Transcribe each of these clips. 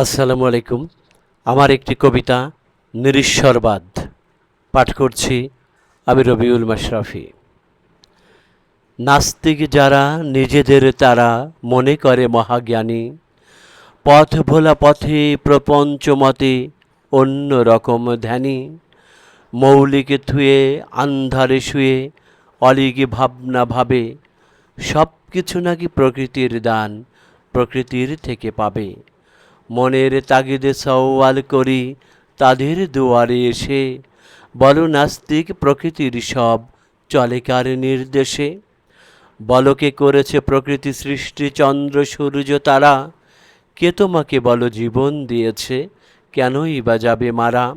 আসসালামু আলাইকুম। আমার একটি কবিতা, নিরীশ্বরবাদ, পাঠ করছি আমি রবিউল মাশরাফি। নাস্তিক যারা নিজেদের তারা মনে করে মহাজ্ঞানী, পথ ভোলা পথে প্রপঞ্চ মতে অন্য রকম ধ্যানী, মৌলিকে থুয়ে, আন্ধারে শুয়ে অলিকে ভাবনা ভাবে সব কিছু নাকি প্রকৃতির দান প্রকৃতির থেকে পাবে। মনের তাগিদে সওয়াল করি, তাদের দুয়ারে এসে। বলো নাস্তিক প্রকৃতির সব, চলে কার নির্দেশে? বলকে করেছে প্রকৃতি সৃষ্টি, চন্দ্র, সূর্য, তারা? কে তোমাকে বলো জীবন দিয়েছে, কেনই বা যাবে মারা?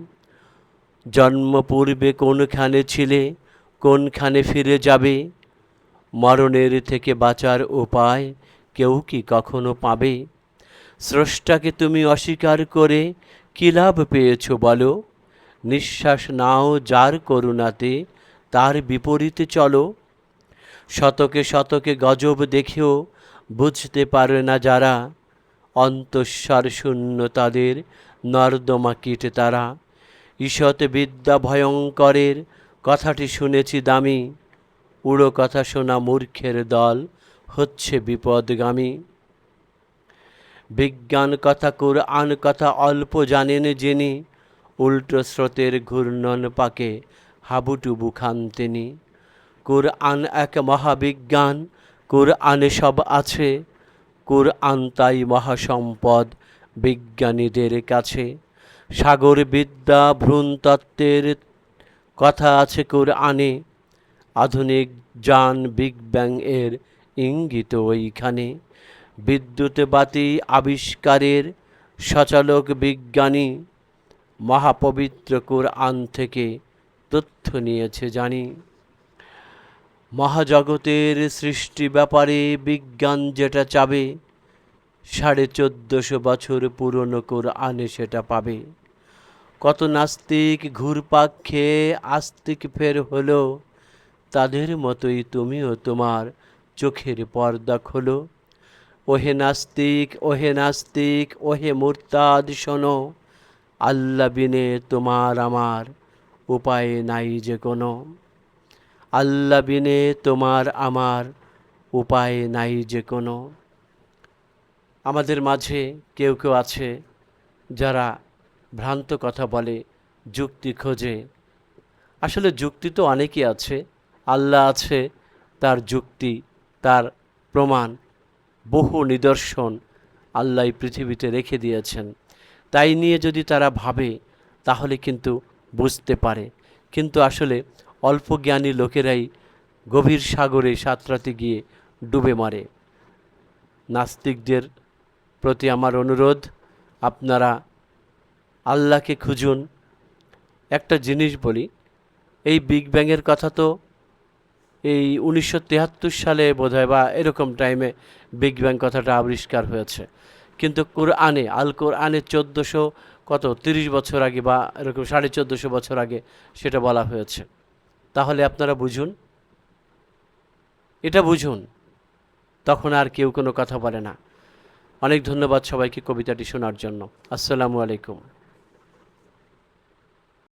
জন্ম পূর্বে কোনখানে ছিলে, কোনখানে ফিরে যাবে? মরণের থেকে বাঁচার উপায় কেউ কি কখনো পাবে? স্রষ্টাকে তুমি অস্বীকার করে কী লাভ পেয়েছ বলো? নিঃশ্বাস নাও যার করুণাতে, তার বিপরীতে চলো। শতকে শতকে গজব দেখেও বুঝতে পারে না যারা, অন্তঃস্বর শূন্য তাদের নর্দমা কীট তারা। ঈষৎ বিদ্যা ভয়ঙ্করের কথাটি শুনেছি দামি, উড়ো কথা শোনা মূর্খের দল হচ্ছে বিপদগামী। বিজ্ঞান কথা, কোরআন কথা অল্প জানেন যিনি। উল্টো স্রোতের ঘূর্ণন পাকে হাবুডুবু খান তিনি। কোরআন এক মহাবিজ্ঞান, কোরআনে সব আছে। কোরআন তাই মহাসম্পদ বিজ্ঞানীদের কাছে। সাগর বিদ্যা ভ্রূণতত্ত্বের কথা আছে কোরআনে। আধুনিক যান বিগ ব্যাং এর ইঙ্গিত ওইখানে বিদ্যুৎ বাতি আবিষ্কারের সচালক বিজ্ঞানী মহাপবিত্র কোরআন থেকে তথ্য নিয়েছে জানি। মহাজগতের সৃষ্টি ব্যাপারে বিজ্ঞান যেটা চাবে, সাড়ে চোদ্দোশো বছর পুরনো কোরআনে সেটা পাবে। কত নাস্তিক ঘুরপাক খেয়ে আস্তিক ফের হলো, তাদের মতোই তুমিও তোমার চোখের পর্দা খোলো। ওহে নাস্তিক ওহে নাস্তিক, ওহে মুরতাদ, শোনো। আল্লা বিনে তোমার আমার উপায় নাই যে কোনো। আল্লা বিনে তোমার আমার উপায় নাই যে কোনো। আমাদের মাঝে কেউ কেউ আছে যারা ভ্রান্ত কথা বলে, যুক্তি খোঁজে। আসলে যুক্তি তো অনেকই আছে। আল্লাহ আছে, তার যুক্তি, তার প্রমাণ। বহু নিদর্শন আল্লাহ পৃথিবীতে রেখে দিয়েছেন। তাই নিয়ে যদি তারা ভাবে, তাহলে কিন্তু বুঝতে পারে। কিন্তু আসলে অল্প জ্ঞানী লোকেরাই গভীর সাগরে সাঁতরাতে গিয়ে ডুবে মারে। নাস্তিকদের প্রতি আমার অনুরোধ, আপনারা আল্লাহকে খুঁজুন। একটা জিনিস বলি, এই বিগ ব্যাংয়ের কথা তো এই উনিশশো সালে বোধ হয় বা এরকম টাইমে বিগ ব্যাং কথাটা আবিষ্কার হয়েছে। কিন্তু কোরআনে আল কোরআনে চোদ্দোশো কত? তিরিশ বছর আগে বা এরকম সাড়ে চোদ্দোশো বছর আগে সেটা বলা হয়েছে। তাহলে আপনারা বুঝুন। এটা বুঝুন। তখন আর কেউ কোনো কথা বলে না। অনেক ধন্যবাদ সবাইকে কবিতাটি শোনার জন্য। আসসালামু আলাইকুম।